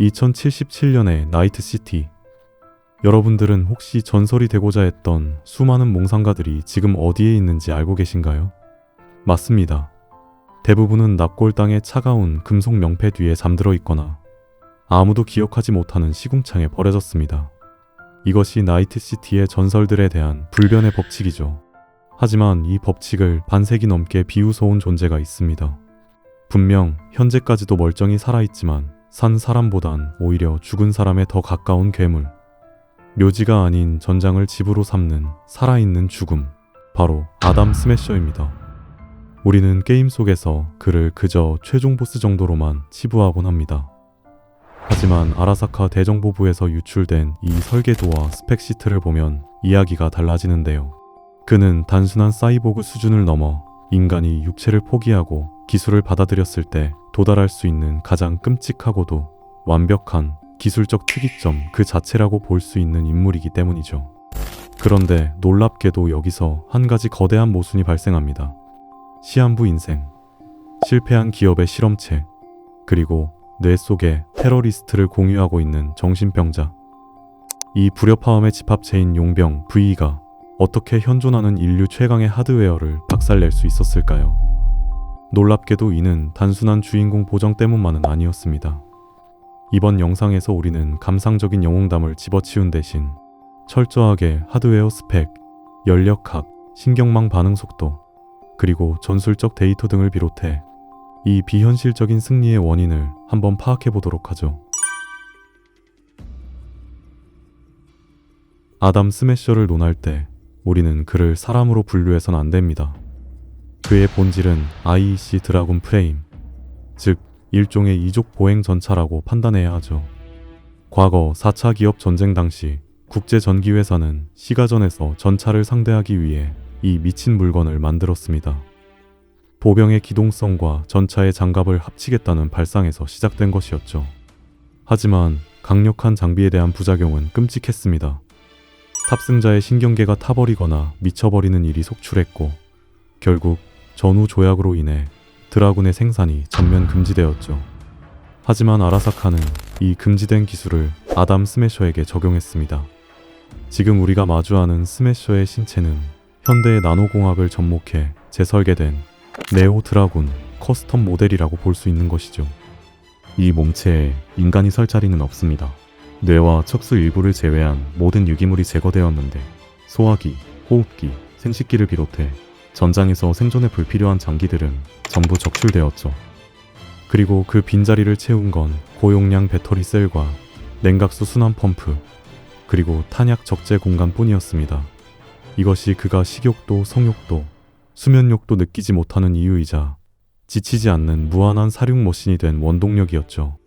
2077년의 나이트시티. 여러분들은 혹시 전설이 되고자 했던 수많은 몽상가들이 지금 어디에 있는지 알고 계신가요? 맞습니다. 대부분은 납골 땅의 차가운 금속 명패 뒤에 잠들어 있거나 아무도 기억하지 못하는 시궁창에 버려졌습니다. 이것이 나이트시티의 전설들에 대한 불변의 법칙이죠. 하지만 이 법칙을 반세기 넘게 비웃어온 존재가 있습니다. 분명 현재까지도 멀쩡히 살아있지만 산 사람보단 오히려 죽은 사람에 더 가까운 괴물. 묘지가 아닌 전장을 집으로 삼는 살아있는 죽음. 바로 아담 스매셔입니다. 우리는 게임 속에서 그를 그저 최종 보스 정도로만 치부하곤 합니다. 하지만 아라사카 대정보부에서 유출된 이 설계도와 스펙 시트를 보면 이야기가 달라지는데요. 그는 단순한 사이보그 수준을 넘어 인간이 육체를 포기하고 기술을 받아들였을 때 도달할 수 있는 가장 끔찍하고도 완벽한 기술적 특이점 그 자체라고 볼 수 있는 인물이기 때문이죠. 그런데 놀랍게도 여기서 한 가지 거대한 모순이 발생합니다. 시한부 인생, 실패한 기업의 실험체, 그리고 뇌 속에 테러리스트를 공유하고 있는 정신병자. 이 불협화음의 집합체인 용병 V가 어떻게 현존하는 인류 최강의 하드웨어를 박살낼 수 있었을까요? 놀랍게도 이는 단순한 주인공 보정 때문만은 아니었습니다. 이번 영상에서 우리는 감상적인 영웅담을 집어치운 대신 철저하게 하드웨어 스펙, 연력학, 신경망 반응 속도, 그리고 전술적 데이터 등을 비롯해 이 비현실적인 승리의 원인을 한번 파악해 보도록 하죠. 아담 스매셔를 논할 때 우리는 그를 사람으로 분류해선 안 됩니다. 그의 본질은 IEC 드라군 프레임, 즉 일종의 이족 보행 전차라고 판단해야 하죠. 과거 4차 기업 전쟁 당시 국제 전기 회사는 시가전에서 전차를 상대하기 위해 이 미친 물건을 만들었습니다. 보병의 기동성과 전차의 장갑을 합치겠다는 발상에서 시작된 것이었죠. 하지만 강력한 장비에 대한 부작용은 끔찍했습니다. 탑승자의 신경계가 타버리거나 미쳐버리는 일이 속출했고 결국 전후 조약으로 인해 드라군의 생산이 전면 금지되었죠. 하지만 아라사카는 이 금지된 기술을 아담 스매셔에게 적용했습니다. 지금 우리가 마주하는 스매셔의 신체는 현대의 나노공학을 접목해 재설계된 네오 드라군 커스텀 모델이라고 볼 수 있는 것이죠. 이 몸체에 인간이 설 자리는 없습니다. 뇌와 척수 일부를 제외한 모든 유기물이 제거되었는데 소화기, 호흡기, 생식기를 비롯해 전장에서 생존에 불필요한 장기들은 전부 적출되었죠. 그리고 그 빈자리를 채운 건 고용량 배터리 셀과 냉각수 순환 펌프, 그리고 탄약 적재 공간뿐이었습니다. 이것이 그가 식욕도 성욕도 수면욕도 느끼지 못하는 이유이자 지치지 않는 무한한 사륙 머신이 된 원동력이었죠.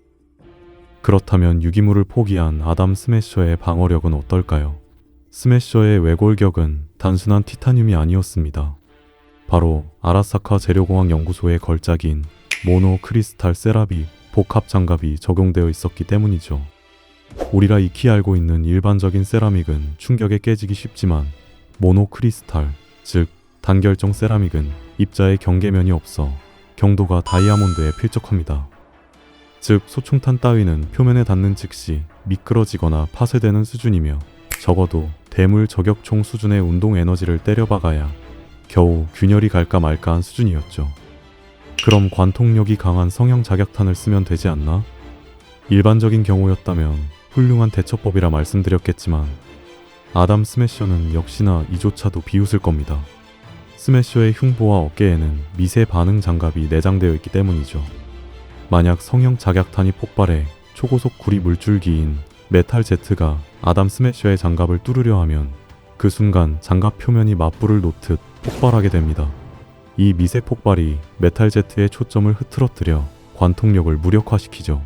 그렇다면 유기물을 포기한 아담 스매셔의 방어력은 어떨까요? 스매셔의 외골격은 단순한 티타늄이 아니었습니다. 바로 아라사카 재료공학 연구소의 걸작인 모노 크리스탈 세라비 복합 장갑이 적용되어 있었기 때문이죠. 우리가 익히 알고 있는 일반적인 세라믹은 충격에 깨지기 쉽지만 모노 크리스탈, 즉 단결정 세라믹은 입자의 경계면이 없어 경도가 다이아몬드에 필적합니다. 즉 소총탄 따위는 표면에 닿는 즉시 미끄러지거나 파쇄되는 수준이며 적어도 대물 저격총 수준의 운동 에너지를 때려박아야 겨우 균열이 갈까 말까 한 수준이었죠. 그럼 관통력이 강한 성형 자격탄을 쓰면 되지 않나? 일반적인 경우였다면 훌륭한 대처법이라 말씀드렸겠지만 아담 스매셔는 역시나 이조차도 비웃을 겁니다. 스매셔의 흉보와 어깨에는 미세 반응 장갑이 내장되어 있기 때문이죠. 만약 성형 자격탄이 폭발해 초고속 구리 물줄기인 메탈 제트가 아담 스매셔의 장갑을 뚫으려 하면 그 순간 장갑 표면이 맞불을 놓듯 폭발하게 됩니다. 이 미세 폭발이 메탈 제트의 초점을 흐트러뜨려 관통력을 무력화시키죠.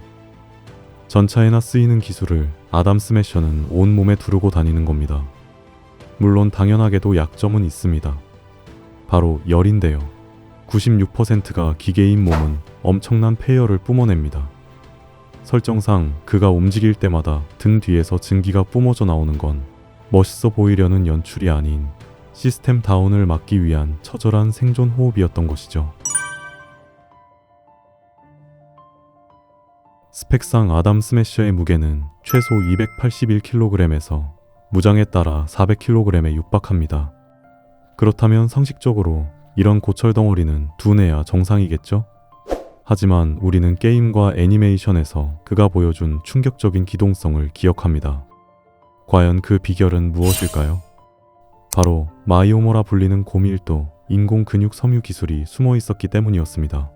전차에나 쓰이는 기술을 아담 스매셔는 온 몸에 두르고 다니는 겁니다. 물론 당연하게도 약점은 있습니다. 바로 열인데요. 96%가 기계인 몸은 엄청난 폐열을 뿜어냅니다. 설정상 그가 움직일 때마다 등 뒤에서 증기가 뿜어져 나오는 건 멋있어 보이려는 연출이 아닌 시스템 다운을 막기 위한 처절한 생존 호흡이었던 것이죠. 스펙상 아담 스매셔의 무게는 최소 281kg에서 무장에 따라 400kg에 육박합니다. 그렇다면 상식적으로 이런 고철 덩어리는 두뇌야 정상이겠죠? 하지만 우리는 게임과 애니메이션에서 그가 보여준 충격적인 기동성을 기억합니다. 과연 그 비결은 무엇일까요? 바로 마이오모라 불리는 고밀도 인공 근육 섬유 기술이 숨어 있었기 때문이었습니다.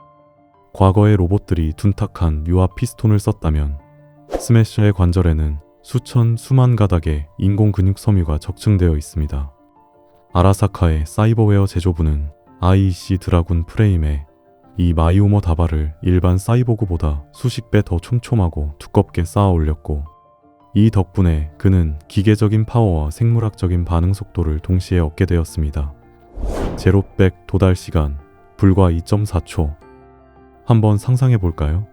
과거의 로봇들이 둔탁한 유압 피스톤을 썼다면 스매셔의 관절에는 수천 수만 가닥의 인공 근육 섬유가 적층되어 있습니다. 아라사카의 사이버웨어 제조부는 IEC 드라군 프레임에 이 마이오모 다발을 일반 사이보그보다 수십 배 더 촘촘하고 두껍게 쌓아 올렸고 이 덕분에 그는 기계적인 파워와 생물학적인 반응 속도를 동시에 얻게 되었습니다. 제로백 도달 시간 불과 2.4초. 한번 상상해 볼까요?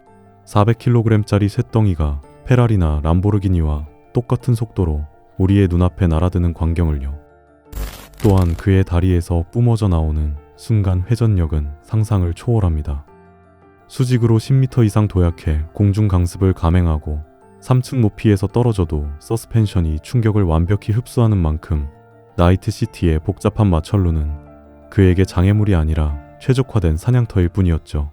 400kg짜리 쇳덩이가 페라리나 람보르기니와 똑같은 속도로 우리의 눈앞에 날아드는 광경을요. 또한 그의 다리에서 뿜어져 나오는 순간 회전력은 상상을 초월합니다. 수직으로 10m 이상 도약해 공중 강습을 감행하고 3층 높이에서 떨어져도 서스펜션이 충격을 완벽히 흡수하는 만큼 나이트 시티의 복잡한 마철로는 그에게 장애물이 아니라 최적화된 사냥터일 뿐이었죠.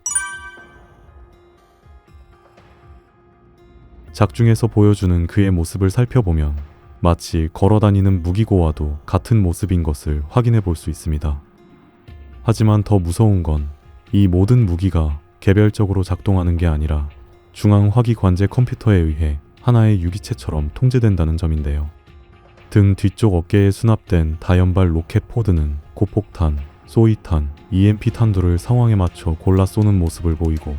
작중에서 보여주는 그의 모습을 살펴보면 마치 걸어다니는 무기고와도 같은 모습인 것을 확인해 볼 수 있습니다. 하지만 더 무서운 건 이 모든 무기가 개별적으로 작동하는 게 아니라 중앙 화기 관제 컴퓨터에 의해 하나의 유기체처럼 통제된다는 점인데요. 등 뒤쪽 어깨에 수납된 다연발 로켓 포드는 고폭탄, 소위탄, EMP 탄두를 상황에 맞춰 골라 쏘는 모습을 보이고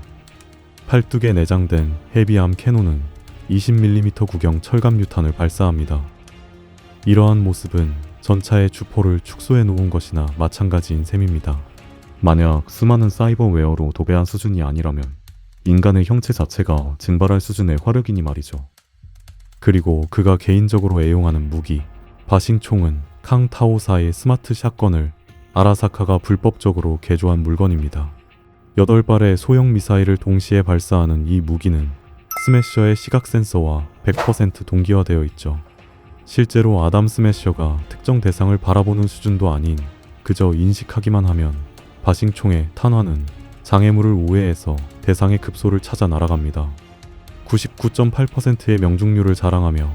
팔뚝에 내장된 헤비암 캐논은 20mm 구경 철갑 유탄을 발사합니다. 이러한 모습은 전차의 주포를 축소해 놓은 것이나 마찬가지인 셈입니다. 만약 수많은 사이버웨어로 도배한 수준이 아니라면 인간의 형체 자체가 증발할 수준의 화력이니 말이죠. 그리고 그가 개인적으로 애용하는 무기, 바싱총은 캉타오사의 스마트 샷건을 아라사카가 불법적으로 개조한 물건입니다. 8발의 소형 미사일을 동시에 발사하는 이 무기는 스매셔의 시각 센서와 100% 동기화되어 있죠. 실제로 아담 스매셔가 특정 대상을 바라보는 수준도 아닌 그저 인식하기만 하면 바싱총의 탄환은 장애물을 우회해서 대상의 급소를 찾아 날아갑니다. 99.8%의 명중률을 자랑하며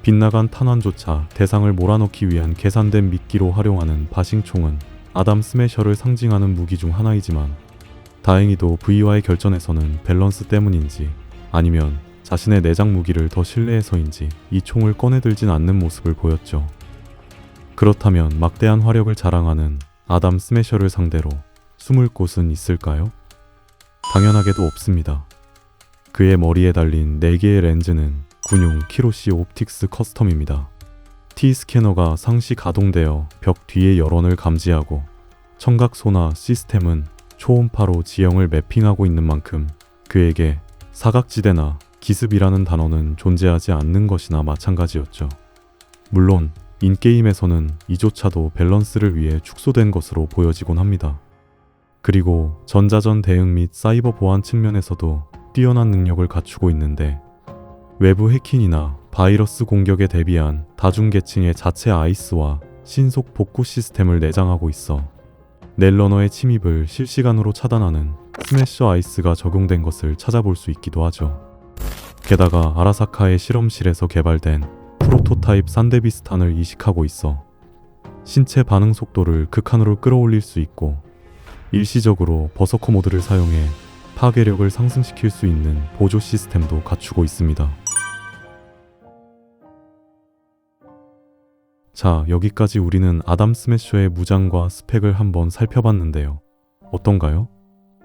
빗나간 탄환조차 대상을 몰아넣기 위한 계산된 미끼로 활용하는 바싱총은 아담 스매셔를 상징하는 무기 중 하나이지만 다행히도 V와의 결전에서는 밸런스 때문인지 아니면 자신의 내장 무기를 더 신뢰해서인지 이 총을 꺼내들진 않는 모습을 보였죠. 그렇다면 막대한 화력을 자랑하는 아담 스매셔를 상대로 숨을 곳은 있을까요? 당연하게도 없습니다. 그의 머리에 달린 4개의 렌즈는 군용 키로시 옵틱스 커스텀입니다. T-스캐너가 상시 가동되어 벽 뒤의 열원을 감지하고 청각 소나 시스템은 초음파로 지형을 매핑하고 있는 만큼 그에게 사각지대나 기습이라는 단어는 존재하지 않는 것이나 마찬가지였죠. 물론 인게임에서는 이조차도 밸런스를 위해 축소된 것으로 보여지곤 합니다. 그리고 전자전 대응 및 사이버 보안 측면에서도 뛰어난 능력을 갖추고 있는데 외부 해킹이나 바이러스 공격에 대비한 다중계층의 자체 아이스와 신속 복구 시스템을 내장하고 있어 넬러너의 침입을 실시간으로 차단하는 스매셔 아이스가 적용된 것을 찾아볼 수 있기도 하죠. 게다가 아라사카의 실험실에서 개발된 프로토타입 산데비스탄을 이식하고 있어 신체 반응 속도를 극한으로 끌어올릴 수 있고 일시적으로 버서커 모드를 사용해 파괴력을 상승시킬 수 있는 보조 시스템도 갖추고 있습니다. 자, 여기까지 우리는 아담 스매셔의 무장과 스펙을 한번 살펴봤는데요. 어떤가요?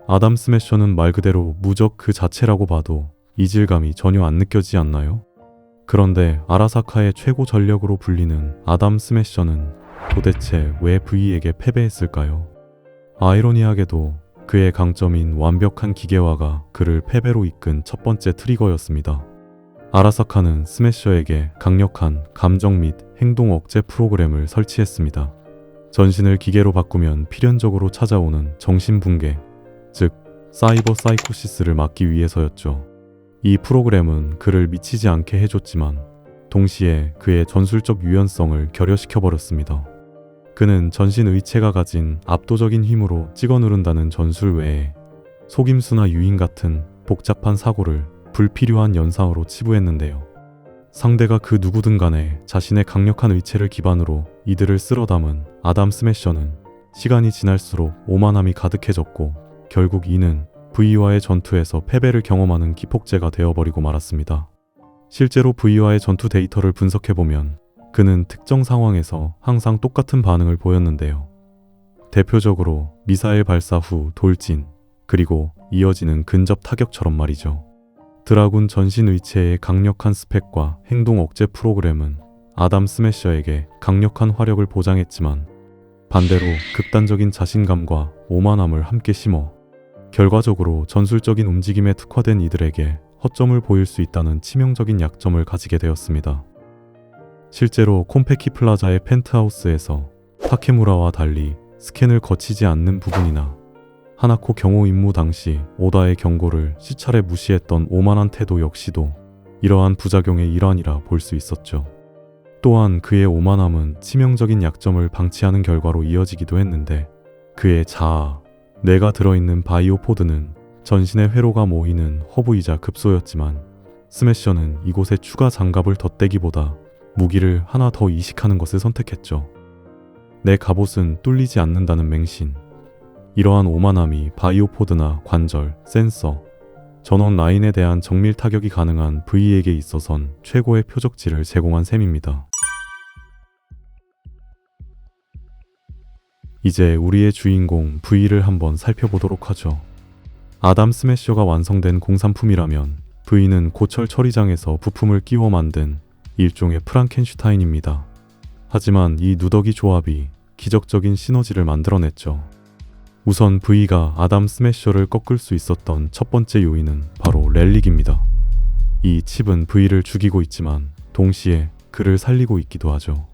아담 스매셔는 말 그대로 무적 그 자체라고 봐도 이질감이 전혀 안 느껴지지 않나요? 그런데 아라사카의 최고 전력으로 불리는 아담 스매셔는 도대체 왜 V에게 패배했을까요? 아이러니하게도 그의 강점인 완벽한 기계화가 그를 패배로 이끈 첫 번째 트리거였습니다. 아라사카는 스매셔에게 강력한 감정 및 행동 억제 프로그램을 설치했습니다. 전신을 기계로 바꾸면 필연적으로 찾아오는 정신붕괴, 즉 사이버 사이코시스를 막기 위해서였죠. 이 프로그램은 그를 미치지 않게 해줬지만 동시에 그의 전술적 유연성을 결여시켜 버렸습니다. 그는 전신 의체가 가진 압도적인 힘으로 찍어 누른다는 전술 외에 속임수나 유인 같은 복잡한 사고를 불필요한 연상으로 치부했는데요. 상대가 그 누구든 간에 자신의 강력한 의체를 기반으로 이들을 쓸어 담은 아담 스매셔는 시간이 지날수록 오만함이 가득해졌고 결국 이는 V와의 전투에서 패배를 경험하는 기폭제가 되어버리고 말았습니다. 실제로 V와의 전투 데이터를 분석해보면 그는 특정 상황에서 항상 똑같은 반응을 보였는데요. 대표적으로 미사일 발사 후 돌진, 그리고 이어지는 근접 타격처럼 말이죠. 드라군 전신 의체의 강력한 스펙과 행동 억제 프로그램은 아담 스매셔에게 강력한 화력을 보장했지만 반대로 극단적인 자신감과 오만함을 함께 심어 결과적으로 전술적인 움직임에 특화된 이들에게 허점을 보일 수 있다는 치명적인 약점을 가지게 되었습니다. 실제로 콤페키 플라자의 펜트하우스에서 타케무라와 달리 스캔을 거치지 않는 부분이나 하나코 경호 임무 당시 오다의 경고를 시찰에 무시했던 오만한 태도 역시도 이러한 부작용의 일환이라 볼 수 있었죠. 또한 그의 오만함은 치명적인 약점을 방치하는 결과로 이어지기도 했는데 그의 자아, 뇌가 들어있는 바이오 포드는 전신의 회로가 모이는 허브이자 급소였지만 스매셔는 이곳에 추가 장갑을 덧대기보다 무기를 하나 더 이식하는 것을 선택했죠. 내 갑옷은 뚫리지 않는다는 맹신. 이러한 오만함이 바이오 포드나 관절, 센서, 전원 라인에 대한 정밀 타격이 가능한 V에게 있어선 최고의 표적지를 제공한 셈입니다. 이제 우리의 주인공 V를 한번 살펴보도록 하죠. 아담 스매셔가 완성된 공산품이라면 V는 고철 처리장에서 부품을 끼워 만든 일종의 프랑켄슈타인입니다. 하지만 이 누더기 조합이 기적적인 시너지를 만들어냈죠. 우선 V가 아담 스매셔를 꺾을 수 있었던 첫 번째 요인은 바로 렐릭입니다. 이 칩은 V를 죽이고 있지만 동시에 그를 살리고 있기도 하죠.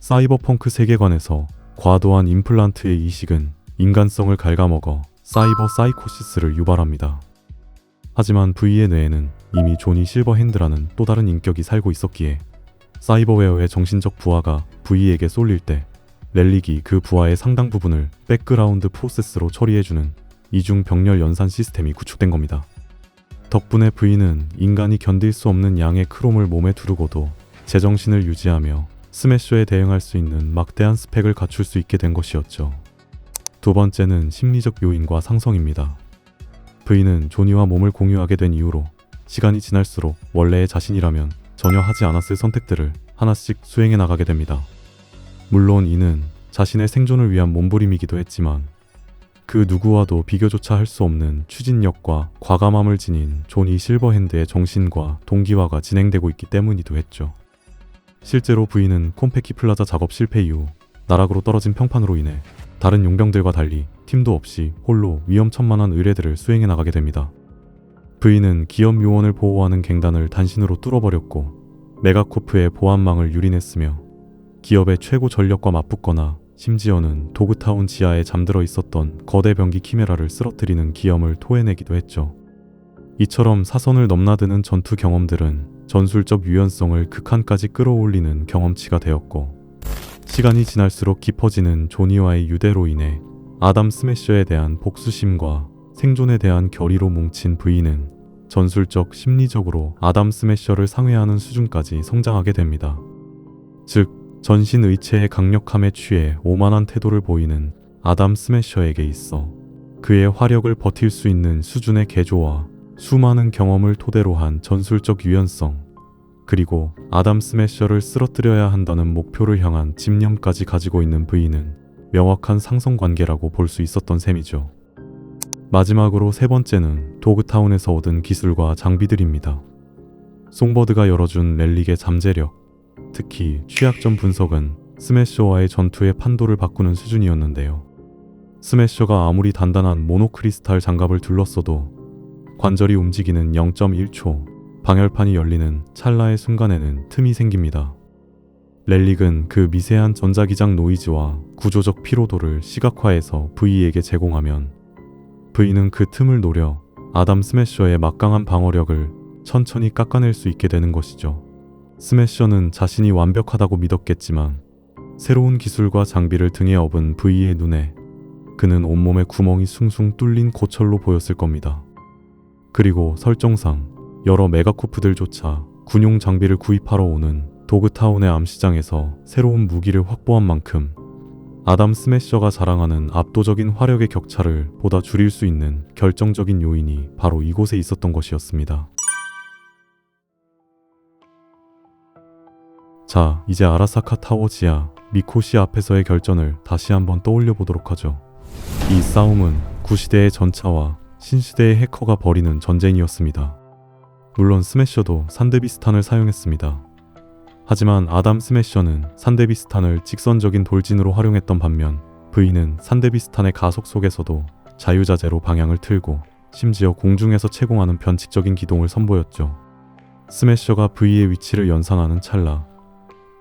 사이버펑크 세계관에서 과도한 임플란트의 이식은 인간성을 갉아먹어 사이버 사이코시스를 유발합니다. 하지만 V의 뇌에는 이미 조니 실버핸드라는 또 다른 인격이 살고 있었기에 사이버웨어의 정신적 부하가 V에게 쏠릴 때 렐릭이 그 부하의 상당 부분을 백그라운드 프로세스로 처리해주는 이중 병렬 연산 시스템이 구축된 겁니다. 덕분에 V는 인간이 견딜 수 없는 양의 크롬을 몸에 두르고도 제정신을 유지하며 스매셔에 대응할 수 있는 막대한 스펙을 갖출 수 있게 된 것이었죠. 두 번째는 심리적 요인과 상성입니다. V는 조니와 몸을 공유하게 된 이후로 시간이 지날수록 원래의 자신이라면 전혀 하지 않았을 선택들을 하나씩 수행해 나가게 됩니다. 물론 이는 자신의 생존을 위한 몸부림이기도 했지만 그 누구와도 비교조차 할 수 없는 추진력과 과감함을 지닌 조니 실버핸드의 정신과 동기화가 진행되고 있기 때문이기도 했죠. 실제로 V는 콤페키 플라자 작업 실패 이후 나락으로 떨어진 평판으로 인해 다른 용병들과 달리 팀도 없이 홀로 위험천만한 의뢰들을 수행해 나가게 됩니다. V는 기업 요원을 보호하는 갱단을 단신으로 뚫어버렸고 메가코프의 보안망을 유린했으며 기업의 최고 전력과 맞붙거나 심지어는 도그타운 지하에 잠들어 있었던 거대 병기 키메라를 쓰러뜨리는 기염을 토해내기도 했죠. 이처럼 사선을 넘나드는 전투 경험들은 전술적 유연성을 극한까지 끌어올리는 경험치가 되었고 시간이 지날수록 깊어지는 조니와의 유대로 인해 아담 스매셔에 대한 복수심과 생존에 대한 결의로 뭉친 V는 전술적 심리적으로 아담 스매셔를 상회하는 수준까지 성장하게 됩니다. 즉 전신 의체의 강력함에 취해 오만한 태도를 보이는 아담 스매셔에게 있어 그의 화력을 버틸 수 있는 수준의 개조와 수많은 경험을 토대로 한 전술적 유연성, 그리고 아담 스매셔를 쓰러뜨려야 한다는 목표를 향한 집념까지 가지고 있는 V는 명확한 상성 관계라고 볼 수 있었던 셈이죠. 마지막으로 세 번째는 도그타운에서 얻은 기술과 장비들입니다. 송버드가 열어준 렐릭의 잠재력, 특히 취약점 분석은 스매셔와의 전투의 판도를 바꾸는 수준이었는데요. 스매셔가 아무리 단단한 모노크리스탈 장갑을 둘렀어도 관절이 움직이는 0.1초, 방열판이 열리는 찰나의 순간에는 틈이 생깁니다. 렐릭은 그 미세한 전자기장 노이즈와 구조적 피로도를 시각화해서 V에게 제공하면 V는 그 틈을 노려 아담 스매셔의 막강한 방어력을 천천히 깎아낼 수 있게 되는 것이죠. 스매셔는 자신이 완벽하다고 믿었겠지만 새로운 기술과 장비를 등에 업은 V의 눈에 그는 온몸에 구멍이 숭숭 뚫린 고철로 보였을 겁니다. 그리고 설정상 여러 메가쿠프들조차 군용 장비를 구입하러 오는 도그타운의 암시장에서 새로운 무기를 확보한 만큼 아담 스매셔가 자랑하는 압도적인 화력의 격차를 보다 줄일 수 있는 결정적인 요인이 바로 이곳에 있었던 것이었습니다. 자, 이제 아라사카 타워 지하 미코시 앞에서의 결전을 다시 한번 떠올려 보도록 하죠. 이 싸움은 구시대의 전차와 신시대의 해커가 벌이는 전쟁이었습니다. 물론 스매셔도 산데비스탄을 사용했습니다. 하지만 아담 스매셔는 산데비스탄을 직선적인 돌진으로 활용했던 반면 V는 산데비스탄의 가속 속에서도 자유자재로 방향을 틀고 심지어 공중에서 채공하는 변칙적인 기동을 선보였죠. 스매셔가 V의 위치를 연상하는 찰나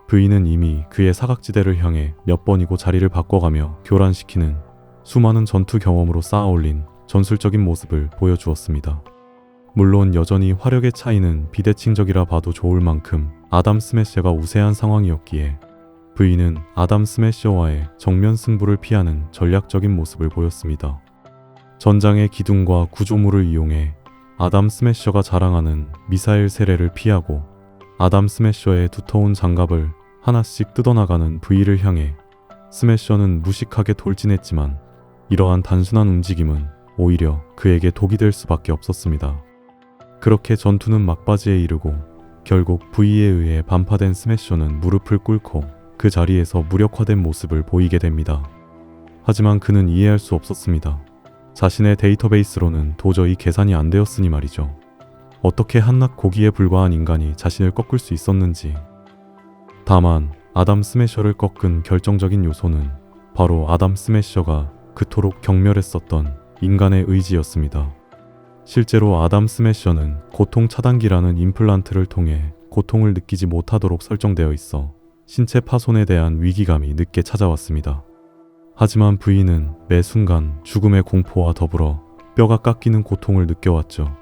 V는 이미 그의 사각지대를 향해 몇 번이고 자리를 바꿔가며 교란시키는 수많은 전투 경험으로 쌓아올린 전술적인 모습을 보여주었습니다. 물론 여전히 화력의 차이는 비대칭적이라 봐도 좋을 만큼 아담 스매셔가 우세한 상황이었기에 V는 아담 스매셔와의 정면 승부를 피하는 전략적인 모습을 보였습니다. 전장의 기둥과 구조물을 이용해 아담 스매셔가 자랑하는 미사일 세례를 피하고 아담 스매셔의 두터운 장갑을 하나씩 뜯어나가는 V를 향해 스매셔는 무식하게 돌진했지만 이러한 단순한 움직임은 오히려 그에게 독이 될 수밖에 없었습니다. 그렇게 전투는 막바지에 이르고 결국 V에 의해 반파된 스매셔는 무릎을 꿇고 그 자리에서 무력화된 모습을 보이게 됩니다. 하지만 그는 이해할 수 없었습니다. 자신의 데이터베이스로는 도저히 계산이 안 되었으니 말이죠. 어떻게 한낱 고기에 불과한 인간이 자신을 꺾을 수 있었는지 다만 아담 스매셔를 꺾은 결정적인 요소는 바로 아담 스매셔가 그토록 경멸했었던 인간의 의지였습니다. 실제로 아담 스매셔는 고통 차단기라는 임플란트를 통해 고통을 느끼지 못하도록 설정되어 있어 신체 파손에 대한 위기감이 늦게 찾아왔습니다. 하지만 부인은 매 순간 죽음의 공포와 더불어 뼈가 깎이는 고통을 느껴왔죠.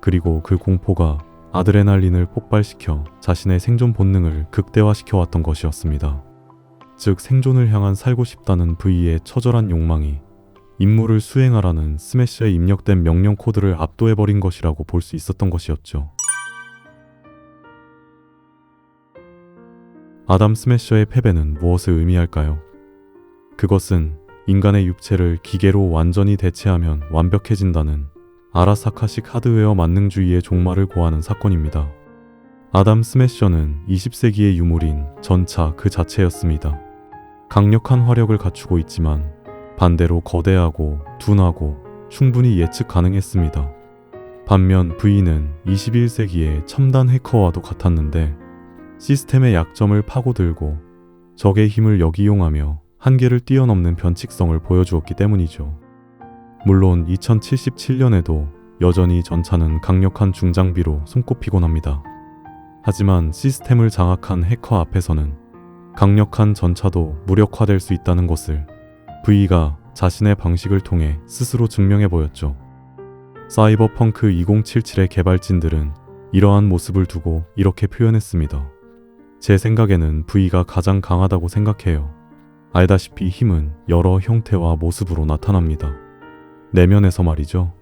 그리고 그 공포가 아드레날린을 폭발시켜 자신의 생존 본능을 극대화시켜 왔던 것이었습니다. 즉 생존을 향한 살고 싶다는 V의 처절한 욕망이 임무를 수행하라는 스매시에 입력된 명령 코드를 압도해버린 것이라고 볼 수 있었던 것이었죠. 아담 스매셔의 패배는 무엇을 의미할까요? 그것은 인간의 육체를 기계로 완전히 대체하면 완벽해진다는 아라사카식 하드웨어 만능주의의 종말을 고하는 사건입니다. 아담 스매셔는 20세기의 유물인 전차 그 자체였습니다. 강력한 화력을 갖추고 있지만 반대로 거대하고 둔하고 충분히 예측 가능했습니다. 반면 V는 21세기의 첨단 해커와도 같았는데 시스템의 약점을 파고들고 적의 힘을 역이용하며 한계를 뛰어넘는 변칙성을 보여주었기 때문이죠. 물론 2077년에도 여전히 전차는 강력한 중장비로 손꼽히곤 합니다. 하지만 시스템을 장악한 해커 앞에서는 강력한 전차도 무력화될 수 있다는 것을 V가 자신의 방식을 통해 스스로 증명해 보였죠. 사이버펑크 2077의 개발진들은 이러한 모습을 두고 이렇게 표현했습니다. 제 생각에는 V가 가장 강하다고 생각해요. 알다시피 힘은 여러 형태와 모습으로 나타납니다. 내면에서 말이죠.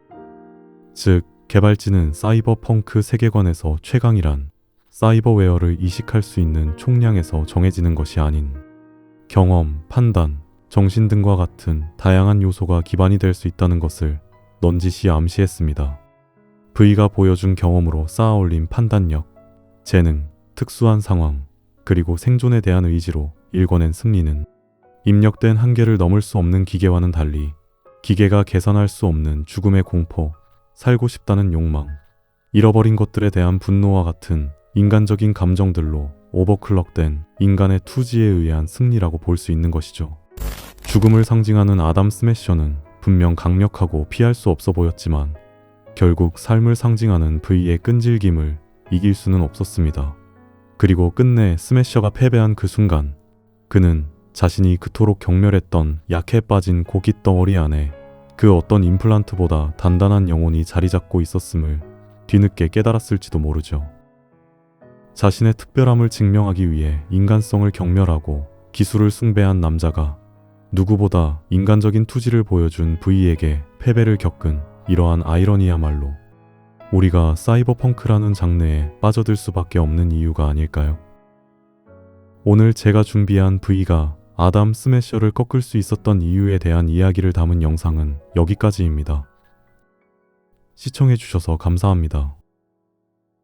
즉, 개발진은 사이버펑크 세계관에서 최강이란 사이버웨어를 이식할 수 있는 총량에서 정해지는 것이 아닌 경험, 판단, 정신 등과 같은 다양한 요소가 기반이 될 수 있다는 것을 넌지시 암시했습니다. V가 보여준 경험으로 쌓아올린 판단력, 재능, 특수한 상황, 그리고 생존에 대한 의지로 일궈낸 승리는 입력된 한계를 넘을 수 없는 기계와는 달리 기계가 계산할 수 없는 죽음의 공포, 살고 싶다는 욕망, 잃어버린 것들에 대한 분노와 같은 인간적인 감정들로 오버클럭된 인간의 투지에 의한 승리라고 볼 수 있는 것이죠. 죽음을 상징하는 아담 스매셔는 분명 강력하고 피할 수 없어 보였지만 결국 삶을 상징하는 V의 끈질김을 이길 수는 없었습니다. 그리고 끝내 스매셔가 패배한 그 순간 그는 자신이 그토록 경멸했던 약해 빠진 고깃 덩어리 안에 그 어떤 임플란트보다 단단한 영혼이 자리 잡고 있었음을 뒤늦게 깨달았을지도 모르죠. 자신의 특별함을 증명하기 위해 인간성을 경멸하고 기술을 숭배한 남자가 누구보다 인간적인 투지를 보여준 V에게 패배를 겪은 이러한 아이러니야말로 우리가 사이버펑크라는 장르에 빠져들 수밖에 없는 이유가 아닐까요? 오늘 제가 준비한 V가 아담 스매셔를 꺾을 수 있었던 이유에 대한 이야기를 담은 영상은 여기까지입니다. 시청해주셔서 감사합니다.